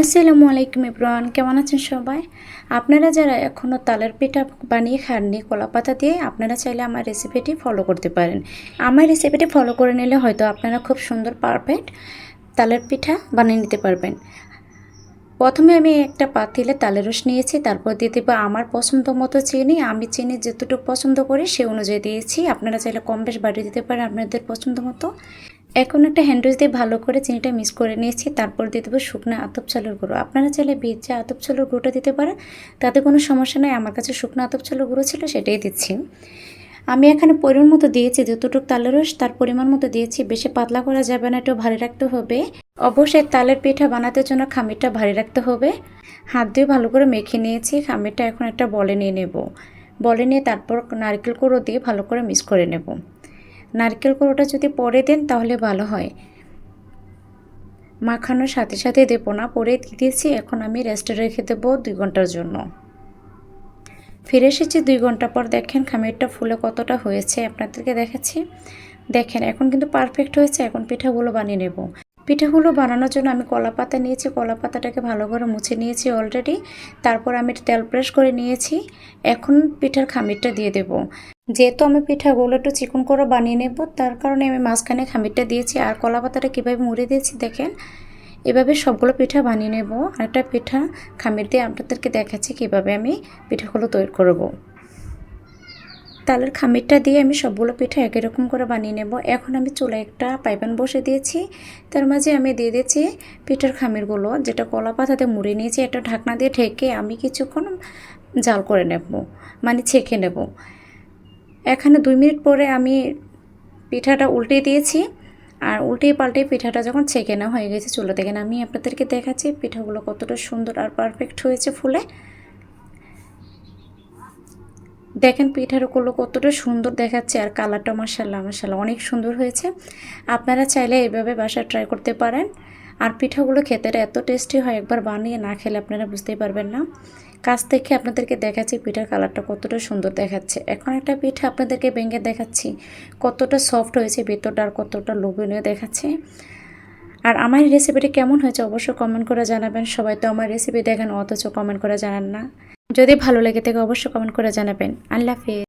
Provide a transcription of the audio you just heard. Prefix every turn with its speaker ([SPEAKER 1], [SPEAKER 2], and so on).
[SPEAKER 1] আসসালামু আলাইকুম ইব্রান, কেমন আছেন সবাই? আপনারা যারা এখনও তালের পিঠা বানিয়ে খাননি, কলা পাতা দিয়ে, আপনারা চাইলে আমার রেসিপিটি ফলো করতে পারেন। আমার রেসিপিটি ফলো করে নিলে হয়তো আপনারা খুব সুন্দর পারফেক্ট তালের পিঠা বানিয়ে নিতে পারবেন। প্রথমে আমি একটা পাতিলে তালের রস নিয়েছি, তারপর দিয়ে দেবো আমার পছন্দ মতো চিনি। আমি চিনি যতটুকু পছন্দ করি, সে অনুযায়ী দিয়েছি। আপনারা চাইলে কম বেশ বাড়িয়ে দিতে পারেন আপনাদের পছন্দ মতো। এখন একটা হ্যান্ডউইচ দিয়ে ভালো করে চিনিটা মিক্স করে নিয়েছি, তারপর দিয়ে দেবো শুকনো আতপ চালের গুঁড়ো। আপনারা চাইলে ভিজা আতপ চালের গুঁড়োটা দিতে পারেন, তাতে কোনো সমস্যা নেই। আমার কাছে শুকনো আতপ চালের গুঁড়ো ছিল, সেটাই দিচ্ছি। আমি এখানে পরিমাণ মতো দিয়েছি, যতটুকু তালের রস, তার পরিমাণ মতো দিয়েছি। বেশি পাতলা করা যাবে না, একটু ভারী রাখতে হবে। অবশ্যই তালের পিঠা বানাতে জন্য খামিরটা ভারী রাখতে হবে। হাত দিয়ে ভালো করে মেখে নিয়েছি, খামিরটা এখন একটা বলে নিয়ে নেব। বলে নিয়ে তারপর নারকেল কুড়ো দিয়ে ভালো করে মিক্স করে নেব। নারকেল কুড়োটা যদি পরে দেন তাহলে ভালো হয়। মাখানোর সাথে সাথে দেবো না, পরে দিয়ে দিয়েছি, এখন আমি রেস্টে রেখে দেবো দুই ঘণ্টার জন্য। ফিরে এসেছি দুই ঘণ্টা পর, দেখেন খামিরটা ফুলে কতটা হয়েছে, আপনাদেরকে দেখাচ্ছি। দেখেন, এখন কিন্তু পারফেক্ট হয়েছে, এখন পিঠাগুলো বানিয়ে নেব। পিঠাগুলো বানানোর জন্য আমি কলা পাতা নিয়েছি কলা পাতাটাকে ভালো করে মুছে নিয়েছি অলরেডি তারপর আমি তেল প্রেস করে নিয়েছি। এখন পিঠার খামিরটা দিয়ে দেব। যেহেতু আমি পিঠাগুলো একটু চিকন করে বানিয়ে নেব, তার কারণে আমি মাঝখানে খামিরটা দিয়েছি। আর কলা পাতাটা কীভাবে মুড়ে দিয়েছি দেখেন। এভাবে সবগুলো পিঠা বানিয়ে নেব। আরেকটা পিঠা খামির দিয়ে আপনাদেরকে দেখাচ্ছি কীভাবে আমি পিঠাগুলো তৈরি করব। তালের খামিরটা দিয়ে আমি সবগুলো পিঠা একই রকম করে বানিয়ে নেব। এখন আমি চুলায় একটা পাইপান বসে দিয়েছি। তার মাঝে আমি দিয়ে দিয়েছি পিঠার খামিরগুলো, যেটা কলা পাতাতে মুড়ে নিয়েছি একটা ঢাকনা দিয়ে ঢেকে আমি কিছুক্ষণ জাল করে নেব মানে ছেঁকে নেব। এখানে দুই মিনিট পরে আমি পিঠাটা উল্টে দিয়েছি। আর উল্টে পাল্টে পিঠাটা যখন ছেঁকে নেওয়া হয়ে গেছে চুলা থেকে আমি আপনাদেরকে দেখাচ্ছি পিঠাগুলো কতটা সুন্দর আর পারফেক্ট হয়েছে ফুলে। দেখেন পিঠাগুলো কতটা সুন্দর দেখাচ্ছে আর কালারটা মাসাল্লাহ মাসাল্লাহ অনেক সুন্দর হয়েছে। আপনারা চাইলে এইভাবে বাসায় ট্রাই করতে পারেন। আর পিঠাগুলো খেতে এত টেস্টি হয়, একবার বানিয়ে না খেলে আপনারা বুঝতেই পারবেন না। কাছ থেকে আপনাদেরকে দেখাচ্ছি পিঠার কালারটা কতটা সুন্দর দেখাচ্ছে। এখন একটা পিঠা আপনাদেরকে ভেঙে দেখাচ্ছি, কতটা সফট হয়েছে, ভেতরটা আর কতটা লোভনীয় দেখাচ্ছে। আর আমার রেসিপিটি কেমন হয়েছে অবশ্যই কমেন্ট করে জানাবেন। সবাই তো আমার রেসিপি দেখেন, অথচ কমেন্ট করে জানান না। যদি ভালো লেগে থাকে, অবশ্যই কমেন্ট করে জানাবেন। আল্লাহ হাফিজ।